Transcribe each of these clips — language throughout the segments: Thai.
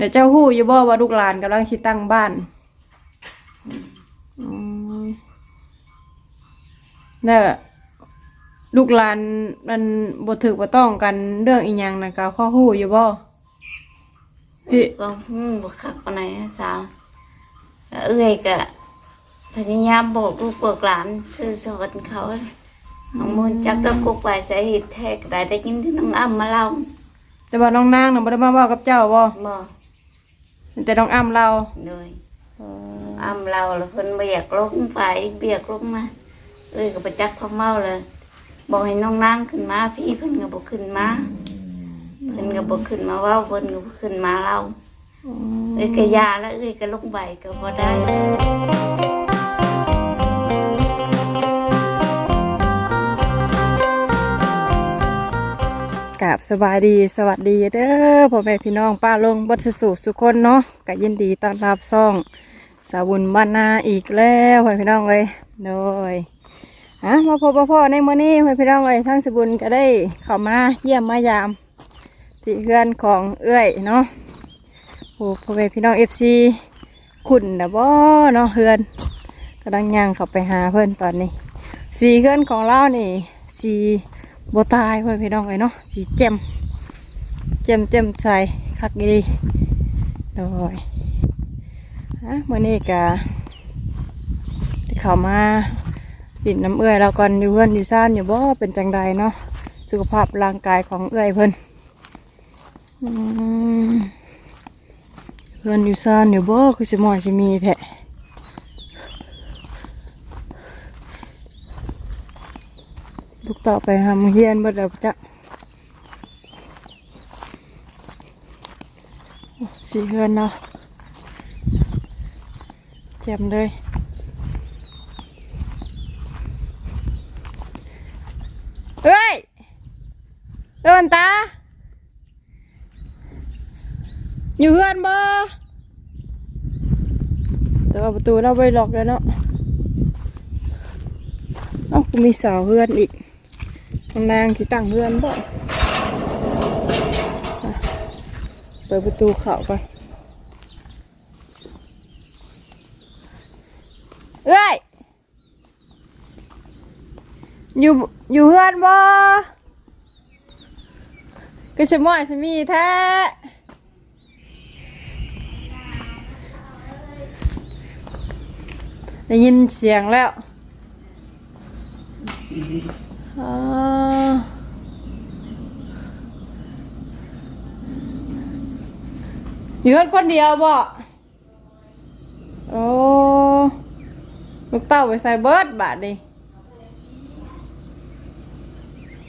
เดี๋ยวเจ้าฮู้อยู่บ่ว่าลูกหลานกำลังสิตั้งบ้านอืมแล้วลูกหลานมันบ่ถึกบ่ต้องกันเรื่องอีหยังนะก็ข้อฮู้อยู่บ่พี่ก็หูบ่คักปานใดนะสาวก็เอ้อยก็พยายามบอกลูกบอกหลานซื่อสอนเขาของมูลจักแล้วกุกไปสาเหตุแท้ก็ได้ได้ยินที่น้องอ้ำมาเล่าแต่ว่าน้องนางน่ะบ่ได้มาเว้ากับเจ้าบ่บ่ แต่น้องอ้ำเราเลยอ้ำเราแล้วเพิ่นบ่อยากลงไปเบียกลงมาเอ้ยก็ไปจักเขาเมาเลยบอกให้น้องนางขึ้นมา พี่เพิ่นก็บ่ขึ้นมาเพิ่นก็บ่ขึ้นมาเว้าเพิ่นก็บ่ขึ้นมาเล่าเอ้ยก็ยาแล้วเอ้ยก็ลงไปก็บ่ได้ กับสบายดีสวัสดีเด้อพ่อแม่พี่น้องป้าลงบัดสุสุคนเนาะก็ยินดีต้อนรับซ่องสาวบุญบ้านนาอีกแล้วพ่อพี่น้องเอ้ยโดยอะมาพบพ่อในมื้อนี้พ่อพี่น้องเอ้ยทั้งสบุญก็ได้เข้ามาเยี่ยมมายามที่เฮือนของเอื้อยเนาะโอ้พ่อแม่พี่น้องเอฟซีขุนนะบ่เนาะเฮือนกำลังย่างเข้าไปหาเพิ่อนตอนนี้สีเฮือนของเรานี่สี บตายเพื่อนพี่น้องเลยเนาะสีเจมเจมเจมใส่คักดีโดยฮะมื่อนี้กะที่เขามาปิดน้ำเอื้อยเราก่อนอยู่เพื่อนอยู่ซ่านอยู่บ่เป็นจังใดเนาะสุขภาพร่างกายของเอื้อยเพิ่อืมเพื่อนอยู่ซ่านอยู่บ่คือสมอยสิมีแท้ ลูกต่อไปทำเฮียนบ่เดี๋ยวจะสีเฮือนเนาะเจ็บเลยเฮ้ยเดินตา อยู่เฮือนบ่แต่ว่าประตูเราไปล็อกแล้วเนาะเอ้ากูมีสาวเฮือนอีก นางนางที่ตั้งเรือนบ่เปิดประตูเข้าไปเอ้ยอยู่อยู่เฮือนบ่ก็จะม่อยสมีแท้ได้ยินเสียงแล้ว อยู่คนเดียวบ่โอ้ลูกเต้าไปใส่เบิร์ดบาทดิ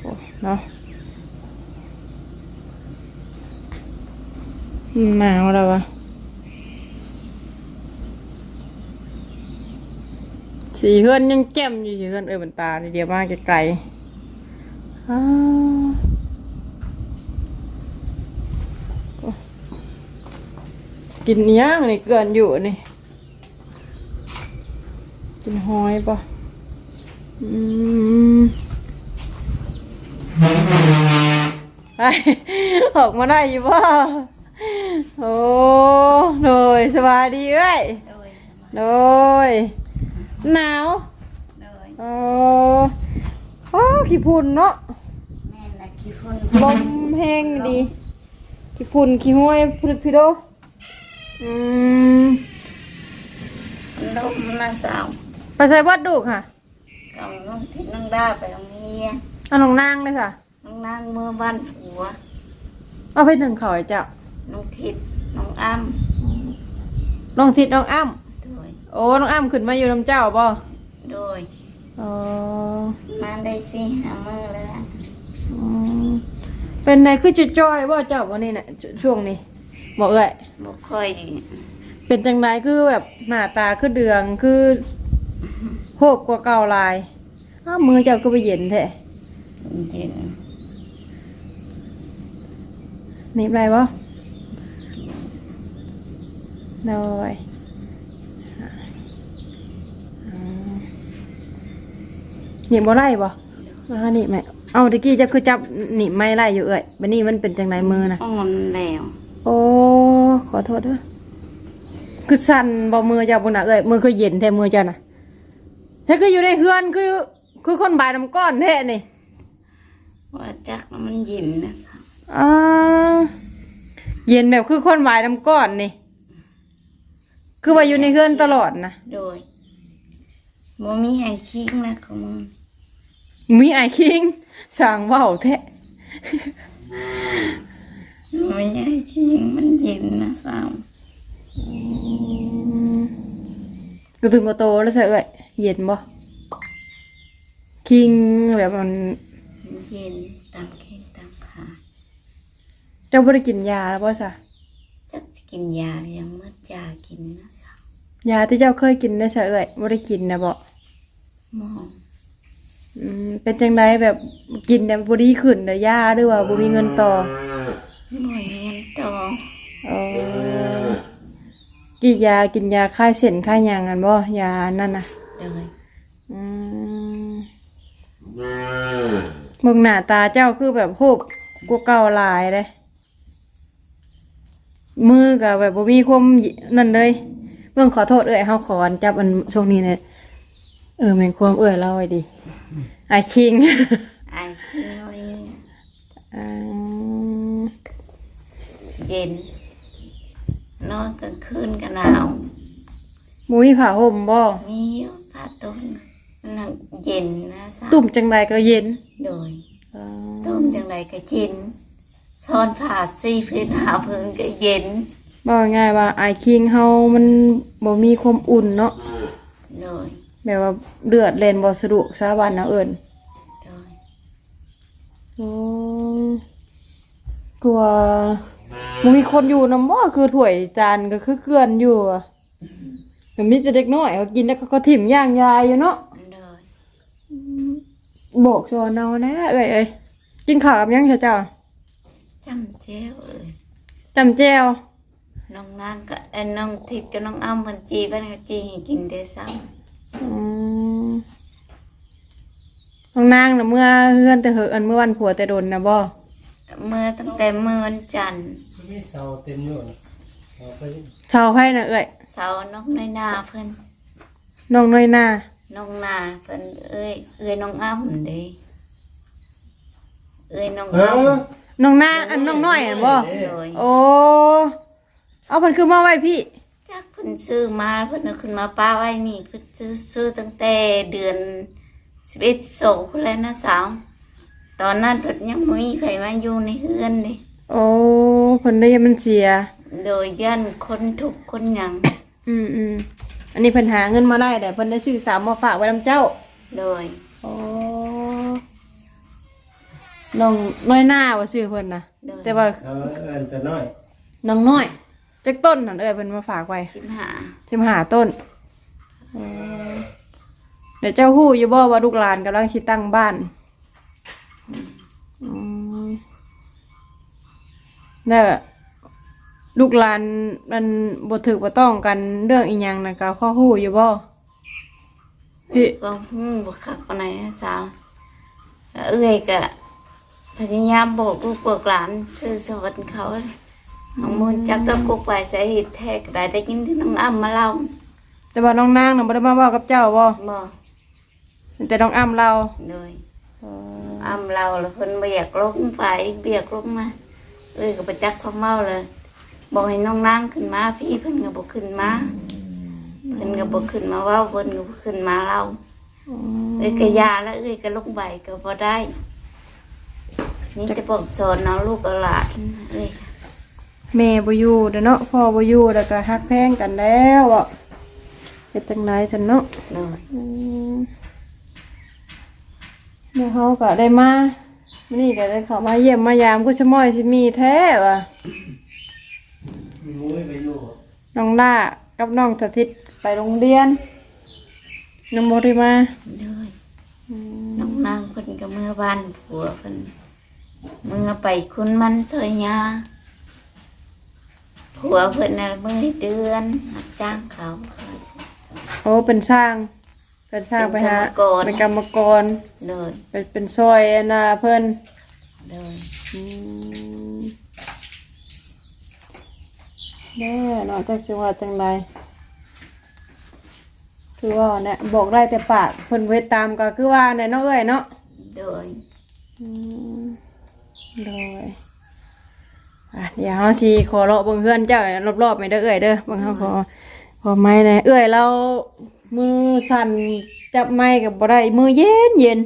โอ้เนาะหนาวแล้ววะ สีเฮือนยังแจ่มอยู่สีเฮือนเอ้ยบนตาเดียวมากไกลๆอ้าวโอ้กินอิหย่างนี่เกินอยู่นี่ กินหอยปะอืมไปออกมาได้อยู่ป่ะโอ้โดยสบายดีเอ้ยโดยโดย หนาวโดยอ๋ออ้าวขี้พุ่นเนาะแม่นละขี้ฝุ่นลมแห้งดีขี้พุ่นขี้ห้วยพลึกพิโดอืมลมมาสาวไปใส่วัดดูกค่ะกำลังทิศน้องดาไปตรงนี้เอาน้องนางเลยค่ะน้องนางเมื่อบ้านผัวเอาไปหนึ่งเขาไอ้เจ้าน้องทิศน้องอ้ำน้องทิดน้องอ้ำ โดยโอ้น้องอ้ำขึ้นมาอยู่น้ำเจ้าบ่โดย อ๋อมาได้สิหามือแล้วนะอืมเป็นไงคือจะจอยบ่เจ้าวันนี้น่ะชช่วงนี้บอกเอ้ยบ่ค่อยเป็นจังไดคือแบบหน้าตาคือเดืองคือโหบกว่าเก่าหลายอ้าวมือเจ้าก็ไปเย็นแท้เย็นหนี่ไรบ่น้อย หนีบบ่ไล่บ่มาหนีบไหมเอาตะกี้จะคือจับหนีบไม่ไล่อยู่เอ้ยบัดนี้มันเป็นจังไดมือนะอ่อนแล้วโอ้ ขออโทษเด้อคือสั่นบ่มือเจ้าบุญน่ะเอ้ยมือคือเย็นแท้มือเจ้าน่ะแท้คืออยู่ในเฮือนคือ คือคนบายน้ำก้อนแท้นี่ว่าจักมันเย็นนะสาวอ่าเย็นแบบคือคนบายน้ำก้อนนี่ คือว่าอยู่ในเฮือนตลอดนะโดยบ่มีไอ้คิงนะของมึง มีไอคิงสั่งเว้าแท้บ่มีไอ้คิงมันเย็นนะสาวกระตึงกระโตแล้วใช่เอ้ยเย็นบ่คิงแบบมันมันเย็นตามแข้งตามขาเจ้าบ่ได้กินยาแล้วบ่ซะจักจะกินยายังมัดยากินนะสาวยาที่เจ้าเคยกินได้ใช่เอ้ยบ่ได้กินนะบ่หมอง อืมเป็นจังไดแบบกินแต่บ่ดีขึ้นเด้อยาหรือว่าบ่มีเงินต่อหน่วยเงินต่อเออกินยากินยาคลายเส้นคลายหยังกันบ่ยานั่นน่ะโดยอืมเบิ่งหน้าตาเจ้าคือแบบโหบกว่าเก่าหลายเลยมือก็แบบบ่มีความนั่นเลยเบิ่งขอโทษเอ้ยเฮาขออันจับอันช่วงนี้เนี่ยเออแม่นความเอ้ยเล่าไว้ดิ ไอคิงไอ้ที่น้อยอืมเย็น นอนกลางคืนก็หนาวบ่มีผ้าห่มบ่มีผ้าต้มมันนั่งเย็นนะสาวตุ่มจังไดก็เย็น โดยอ๋อต้มจังไรก็เย็นซ่อนผ้าซี่พื้นหาพื้นก็เย็นบอกง่ายว่าไอคิงเฮามันบ่มีความอุ่นเนาะโดย แบบว่าเลือดเล่นบ่สะดวกสาวันนะเอิญโดยโอ้กลัวบ่มีคนอยู่นำบ่คือถ้วยจานก็คือเกลือนอยู่อะก็มีแต่เด็กน้อยเขากินแล้วก็ก็ถิ่มย่างยายอยู่เนาะโดยบอกชวนเอานะเอ้ยเอ้ยกินข้าวกับหยังเถอะเจ้าจำเจ้าเอ้ยจำแจ้วน้องนางก็เอ็นน้องทิพย์กับน้องอ้ำพันจีบ้านเขาจีให้กินได้ซ้อืม น้องนางน่ะเมื่อเฮือนแต่เหอะอันเมื่อวันผัวแต่โดนนะบ่ำเมื่อตั้งแต่เมื่อวันจันทร์มีเสาเต็มอยู่นะเอาไปชาวไพ่น่ะเอ้ยเสาร์น้องน้อยนาเพิ่นน้องน้อยหน้าน้องนาเพิ่นเอ้ยเอ้ยน้องอ้ำเด้เอ้ยน้องเออ้ำอน้องหน้าอันน้องน้อยอันบ่โดยโอ้เอาเพิ่นคือมาไว้พี่จักเพิ่นซื้อมาเพิ่นเอาขึ้นมาป้าไว้นี่เพิ่นซื้อซื้อตั้งแต่เดือนสิบเอ็ดสิบสองพุ่นแล้วนะสาวตอนนั้นเพิ่นยังบ่มีใครมาอยู่ในเฮือนเด้โอ้เพิ่นได้ยังมันเสีย โดยย่านคนทุกข์คนหยังอืมอืมอันนี้เพิ่นหาเงินมาได้แต่เพิ่นได้ซื้อสามมาฝากไว้นํเจ้า โดยโอ้น้องน้อยหน้าว่าชื่อเพิ่นนะโดยแต่ว่าเอาอันแต่น้อยน้องน้อย จักต้นนั่นเอ้ยเพิ่นมาฝากไว้สิบหาสิมาหาต้นเออเดี๋ยวเจ้าฮู้อยู่บ่ว่าลูกหลานกำลังสิตั้งบ้านอืมแล้วลูกหลานมันบ่ถึกบ่ต้องกันเรื่องอีหยังนะก็พ่อฮู้อยู่บ่พี่ก็ฮู้บ่คักปานใดนะสาวแล้วเอ้อยก็พยายามบอกลูกบอกหลานซื้อสวัสดิ์เขาเอามูลจักแล้วกุกไปสาเหตุแท้ก็ได้ได้ยินที่น้องอ้ำมาเล่าแต่ว่าน้องนางน่ะบ่ได้มาเว้ากับเจ้าบ่บ่แต่น้องอ้ำเราโดยอ้ำเราแล้วเพิ่นบ่อยากลงไปเบียกลงมาเอ้ยก็ไปจักความเมาเลยบอกให้น้องนางขึ้นมา พี่เพิ่นก็บ่ขึ้นมาเพิ่นก็บ่ขึ้นมาเว้าเพิ่นก็บ่ขึ้นมาเล่าเอ้ยก็ยาแล้วเอ้ยก็ลงไปก็บ่ได้นี่จะบอกสอนเอาลูกเอาหลานเอ้ย แม่บ่อยู่เด้อเนาะพ่อบ่อยู่แล้วก็ฮักแพงกันแล้วอะเฮ็ดจังไดซั่นเนาะโดยอืมเมื่อเขาก็ได้มาวันนี้ก็ได้เข้ามาเยี่ยมมายามกุชมอยสิมีแท้ว่ะมีมุ้ยไปอยู่น้องล่ากับน้องสถิตไปโรงเรียนน้องโมได้มาโดยน้องนางเพิ่นก็เมื่อบ้านผัวเพิ่นเมื่อไปคุณมันเถยยา ผัวเพิ่นน่ะเมื่อเดือนรับจ้างเขา โอ้เป็นช่าง เป็นช่างไปหาเป็นกรรมกรโดยเป็นเป็นซอยอันน่ะเพิ่นโดยอืมแน่เนาะจักสิว่าจังไดคือว่าเนี่ยบอกได้แต่ปากเพิ่นเวทตามก็คือว่าเนี่ยเนาะเอ้ยเนาะโดยอืมโดย อะเดี๋ยวเฮาสิขอเลาะเบิ่งเฮือนเจ้ารอบๆไปเด้อเอ้ยเด้อเบิ่งเฮาขอขอไม้แหน่เอ้ยเรามือสั่นจับไม้ก็บ่ได้มือเย็นเย็น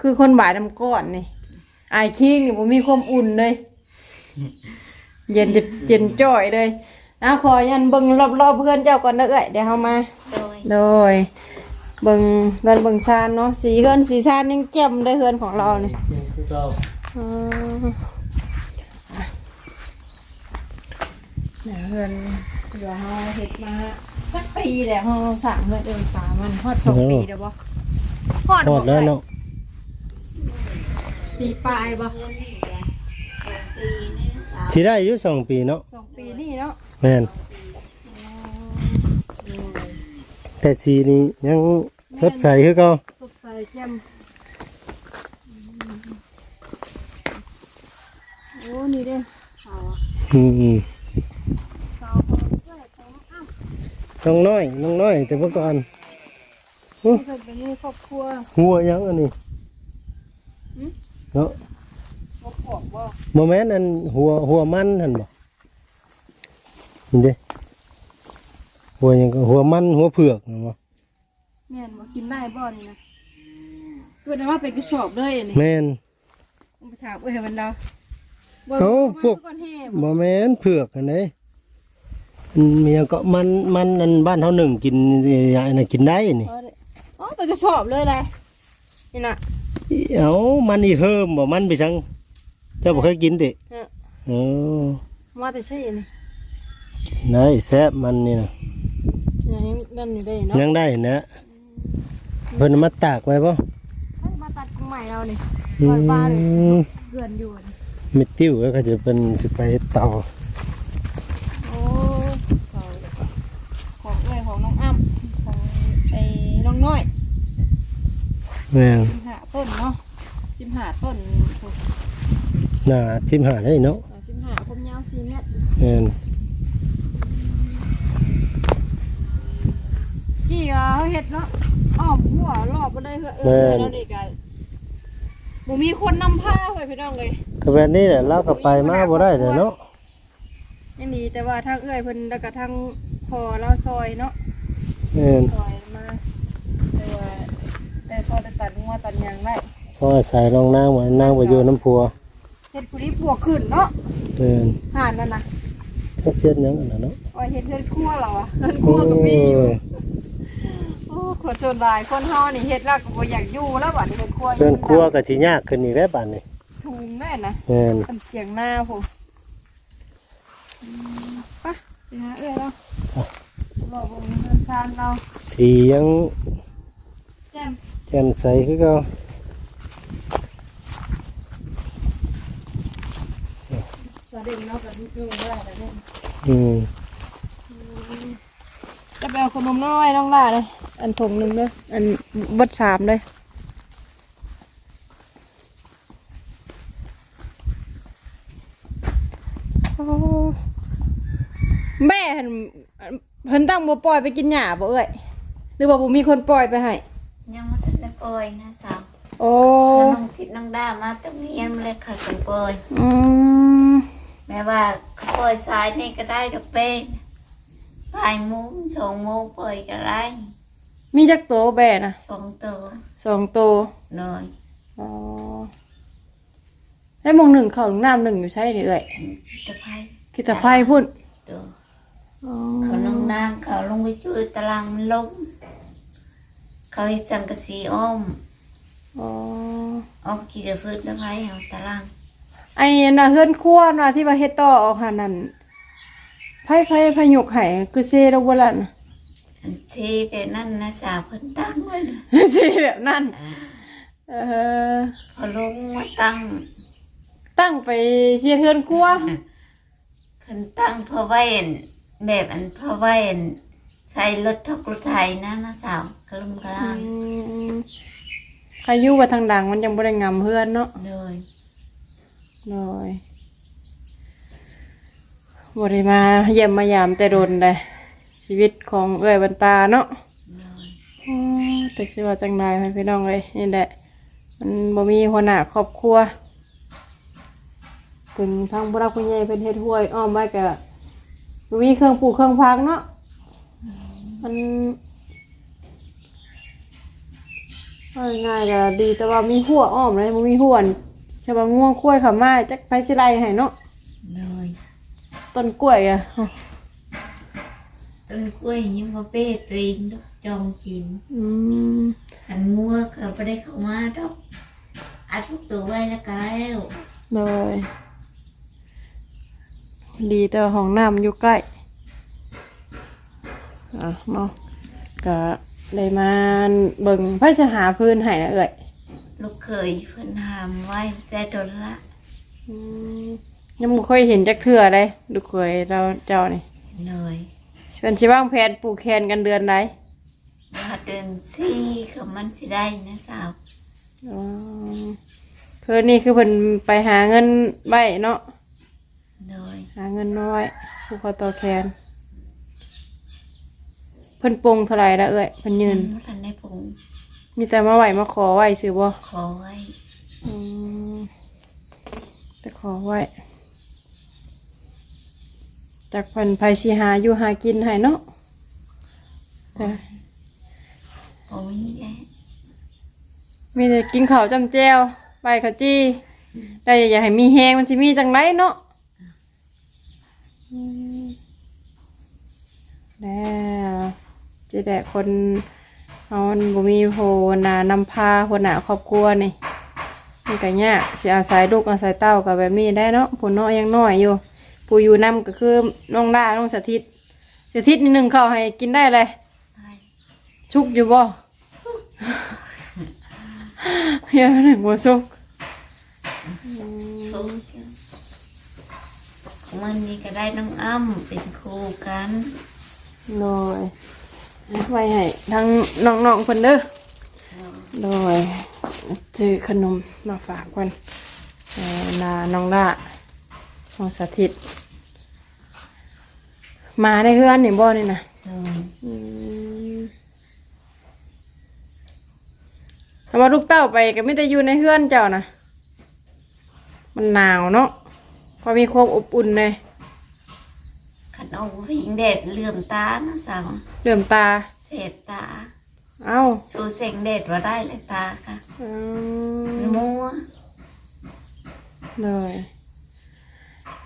คือคนบ่ายน้ำก้อนนี่ไอายคิงนี่ผมมีความอุ่นเลย เย็นจะเย็นจ่อยเลยนะขอยันเบิ่งรอบๆเพื่อนเจ้าก่อนเด้อเอ้ยเดี๋ยวเฮามา โดย โดยเบิ่งเฮือนเบิ่งซานเนาะสีเฮือนสีซานยังแจ่มได้เฮือนของเรานี่ยังคือเก่าอืมอ่ เดี๋ยวเฮือนเดี๋ยวเฮาเฮ็ดมาสักปีแล้วเฮาสั่งเฮือนเอิ้นฟ้ามันฮอดสองปีเด้อบ่ฮอดทอบ่ดแล้วเนาะปีปลายบ่เพื่อนนี่แหละสองปีนี่สาวสิได้อายุสองปีเนาะสองปีนี่เนาะแม่นแต่สีนี้ยังสดใสคือเก่าสดใสแจ่มโอ้นี่เด้ขาวอะอืมอืม ขาวพอเพื่อจะอ้าว น้องน้อยน้องน้อย แต่เมื่อก่อนเพิ่นเป็นนี่ครอบครัวหัวยังอันนี้หืมเนาะบ่ขอบบ่โมแมนอันหัวหัวมันหันบ่นี่เด้หัวหยังก็หัวมันหัวเผือกนะบ่แม่นบ่กินได้บ่นี่นะเพิ่นว่าเป็นกระสอบเลยอันนี่แม่น ไปถามเอ้ยมันดาวบ่เอ้าบ่พวก ก่อนแห่บ่แม่นเผือกอันนี้ อันมีหยังก็มันมันอันบ้านเฮาหนึ่งกินอันนั้นกินได้นี่บ่ได้อ๋อเป็นกระสอบเลยแหละนี่น่ะเอ้ามันอีเฮิมบ่มันไปจังเจ้าบ่เคยกินติเออเออมาแต่ใช่นี่ได้แซ่บมันนี่นะอย่างนี้นั่นอยู่ได้เนาะยังได้นะเพิ่นเอามาตากไว้บ่เฮ้ยมาตัดกุ้งใหม่เรานี่อืบ้านบ้านมเพื่อนอยู่นี่เม็ดติ้วก็จะเป็นสิไปเตา โอ้เขาของเอ้ยของน้องอ้ำของไอ้ น้องน้อยแม่นสิบห้าต้นเนาะสิบห้าต้นหน้าทิมหาได้เนาะสิบห้าผมยาวสี่เมตรแม่นกี่ก็เขาเฮ็ดเนาะอ้อมหัวรอบไปเลยเพื่อเออแล้วนี่ก็บ่มีคนนำผ้าไปพี่น้องเลยก็แบบนี้แหละเราก็ไปมาบ่ได้เลยเนาะไม่มีแต่ว่าทางเอื้อยเพิ่นแล้วก็ทางพอเราซอยเนาะแม่นซอยมาแต่ว่าแต่พอจะตัดงัวตัดหยางได้พออาศัยรองนางเหมือนนางบ่อยู่น้ำพัวเฮ็ดผู้นี้ปวกขึ้นเนาะแม่นห่านนั่นน่ะทักเช็ดหยังอันนั้นเนาะว่าเฮ็ดเฮ็ดครัวเหรอวะเฮ็ดครัวก็มีอยู่ โอ้ยโอ้คนส่วนหลายคนเฮานี่เฮ็ดแล้วก็บ่อยากอยู่แล้วบัดนี้เฮ็ดครัวเพิ่นครัวก็สิยากขึ้นอีกแล้วบัดนี้ทุงแน่นะแม่นมันเสียงหน้าผมอืมไปไปหาเอื้อยเราบอกวงเดินทางเราสียังแจ่ม แจ่มใสคือเก่าสะเด็งเนาะกับลูกเอื้อยได้แต่เนี่ยอืมจะไปเอาขนมน้อยน้องล่าเลย อันถงหนึ่งเด้ออันเบัดสามเลยโอ้แม่เห็นเพิ่นตั้งบ่ปล่อยไปกินหญ้าบ่เอ้ยหรือว่าบ่มีคนปล่อยไปให้ยังไม่ทันได้ ปล่อยนะสาวโอ้แล้วน้องทิดน้องด้ามาตรงนี้ยังไม่ได้ขัดกันปล่อยอืมแม่ว่าเขาปล่อยสายนี่ก็ได้ดอกเป้งปลายโมงสองโมงปล่อยก็ได้มีจักโตแบ่นะสองตัวสองตัวหน่อยอ๋อได้มงหนึ่งเข้าหนึ่งน้ำหนึ่งอยู่ใช่ดิเอ้ยจิตภัยคิดแต่ไพ่พุ่นเดี๋ยวอ๋อเขาน้องนางเขาลงไปช่วยตารางมันล้ม เขาให้สังกะสีอ้อมอ๋ออ้อมกี่เดือฟื้นตะไคร้เอาตารางไอ้น่ะเฮือนครัวน่ะที่ว่าเฮ็ดต่อออกหานั่นไพ่ไพ่พยุกไห้คือเซดอกบัวละน่ะอันเชเป็นนั่นนะสาวเพิ่นตั้งไว้นะเซแบบนั้นเออพอลงมาตั้ง ตั้งไปเชียร์เฮือนครัวเพิ่นตั้งเพอไว้อันแบบอันเพอไว้อัน ใช้รถทกรถไทยนะนะสาวกระลุมกระลาอืนมพายุว่าทางดังมันยังบ่ได้งำเฮือนเนาะเลยเลยบริมาเยี่ยมมายามแต่โดนเลยชีวิตของเอ้ยบรรตาเนาะโดยอ๋อแต่คิดว่าจังไดให้พี่น้องเลยนี่แหละ มันบ่มีหัวหน้าครอบครัวถึงทางบุรักคุณใหญ่เป็นเฮ็ดห้วยอ้อมไว้ก็บ่มีเครื่องปลูกเครื่องพังเนาะ มันเอาง่ายๆก็ดีแต่ว่ามีหัวอ้อมเลยบ่มีหัวนี่ใช่ป่ะง่วงกล้วยเขามาจักไปสิไรให้เนาะโดยต้นกล้วยอะต้นกล้วยยังมาเป้ตัวเองดอกจองกินอืมขันงัวก็ไม่ได้เข้ามาดอกอัดพวกตัวไว้แล้วก็แล้วเลยดีแต่ห้องน้ำอยู่ใกล้ อะเนาะก็เลยมาเบิ่งเพื่อจะหาพื้นให้นะเอ่ยลูกเคยเพิ่นหามไว้แต่โดนละอืมยังไม่ค่อยเห็นจักเทื่อเลยดูเคยเราเจ้านี่เลยเป็นชิว่างแผนปลูกแคนกันเดือนไหนว่าเดินซี่เขามันสิได้นะสาวอ๋อคือนี่คือเพิ่นไปหาเงินใบเนาะเลยหาเงินน้อยผูกคอต่อแขน เพิ่นปรุงเท่าไหร่ละเอ้ยเพิ่นยืนมัทันได้ผงมีแต่มาไหวมาขอไหวซื้อบ่ขอไว้อืมแต่ขอไหวจากเพิ่นไผสิหาอยู่หากินให้เนาะแต่โอ้ยแหละมีแต่กินข้าวจำแจวไปข้าวจี้แต่อย่าให้มีแฮงมันสิมีจังไรเนาะอืมแล้วเจะแต่คนเอามันบ่มีโหนานำพาคนหนาครอบครัวนี่มันก็ยากสิอาศัยลูกอาศัยเต้ากับแบบนี้ได้เนาะผู้น้อยยังน้อยอยู่ผู้อยู่นำก็คือน้องล่าน้องสถิตสถิตนิดหนึ่งเข้าให้กินได้เลยชุกอยู่บ่เฮียหนึ่งบัวชุกมันนี่ก็ได้น้องอ้ำเป็นครูกันโดย ไว้ให้ทั้งน้องๆคนเด้อโดยซื้อขนมมาฝากคนเอ่อนาน้องล่าน้องสถิต มาในเฮือนนี่บ่นี่นะเลยอืมถ้าว่าลูกเต้าไปก็ไม่ได้อยู่ในเฮือนเจ้านะมันหนาวเนาะพอมีความอบอุ่นเลย ขันเอาพิงแดดเหลื่อมตานะสาวเหลื่อมตาเศษตา เอ้าสู้เสียงแดดว่าได้เลยตาค่ะอืมันมมัวเลย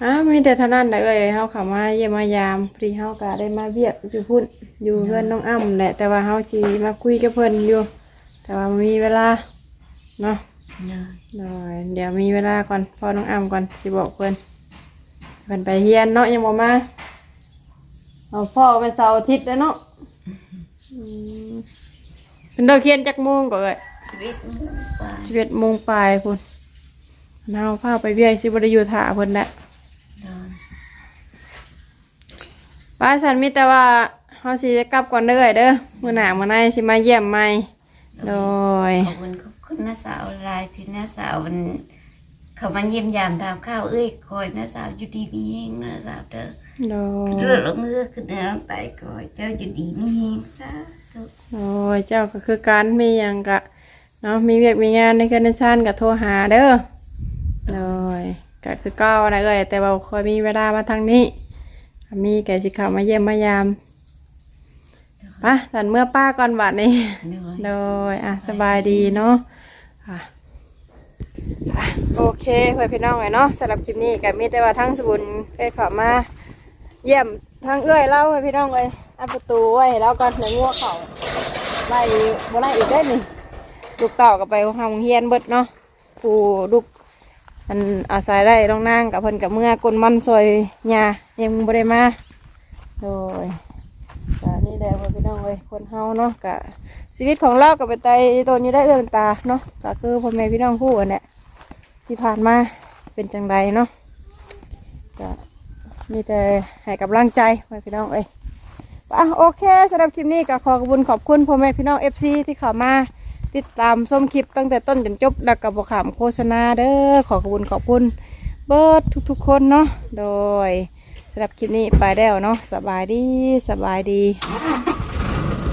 อ้าวมีแต่เท่านั้นแหละเอ้ยเฮาเข้ามาเยี่ยมมายามพอดีเฮาก็ได้มาเบียกอยู่พุ่นอยู่เพื่อนน้องอ้ำแหละ แต่ว่าเฮาสิมาคุยกับเพิ่นอยู่ แต่ว่ามีเวลาเนาะเลยเลยเดี๋ยวมีเวลาก่อนพอน้องอ้ำก่อนสิบอกเพิ่นเพิ่นไปเฮียนเนาะยังบ่มา เอาพ่อเป็นเสาร์อาทิตย์แล้วเนาะอืมเพิ่นเลิกเฮียนจักโมงก็เอ้ยชีวิตมันไปสิบเอ็ดโมงปลายพุ่นเฮาพาไปเบี้ยสิบ่ได้อยู่ท่าเพิ่นแหละเลยป้าฉันมีแต่ว่าเฮาสิได้กลับก่อนเด้อเอ้ยเด้อมื้อหน้ามื้อในสิมาเยี่ยมใหม่โดยขอบคุณขอบคุณน้าสาวลายที่น้าสาวมันเขามาเยี่ยมยามทำข้าวเอ้ยคอยน้าสาวอยู่ดีมีเฮงน้าสาวเด้อ โดยเลืองเลือขึ้นในร่างกายก่อยเจ้าอยู่ดีมีเฮงซะโอ้ยเจ้าก็คือการมีอย่างกะเนาะมีเวียกมีงานในเคือนนชานกับโทรหาเด้อเลยก็คือเก้าอะไรเอ่ยแต่ว่าคอยมีเวลามาทางนี้ก็มีแก่สิเข้ามาเยี่ยมมายามไปะสันเมื่อป้าก่อนบัดนี้โดยอะสบายดีเนาะอะอะโอเคเพื่อนพี่น้องเลยเนาะสำหรับคลิปนี้ก็มีแต่ว่าทั้งสบุญเคยข้ามา เยี่ยมทางเอื้อยเล่าให้พี่น้องเลยอันประตูไว้ให้แล้วก่อนในงัวเขาไล่บ่ไล่อีกได้นี่ลูกเต่ากับไปห้องเฮียนเบิดเนาะผู้ลูกมันอาศัยได้ต้องนั่งกับเพิ่นกับเมื่อกลมันซอยหญ้ายังบ่ได้มาโดยก็นี่แหละพี่น้องเลยคนเฮาเนาะกะชีวิตของเรากับไปไตตัวนี้ได้เอื้อนตาเนาะก็คือพ่อแม่พี่น้องผู้อันเนี้ยที่ผ่านมาเป็นจังใดเนาะก็ มีแต่ให้กำลังใจพี่น้องเอ้ยอะโอเคสำหรับคลิปนี้ก็ขอขอบคุณขอบคุณพ่อแม่พี่น้องเอฟซีที่เข้ามาติดตามชมคลิปตั้งแต่ต้นจนจบแล้วกับบขามโฆษณาเด้อขอขอบคุณขอบคุณเบิร์ดทุกๆ คนเนาะโดยสำหรับคลิปนี้ไปแล้วเนาะสบายดีสบายดี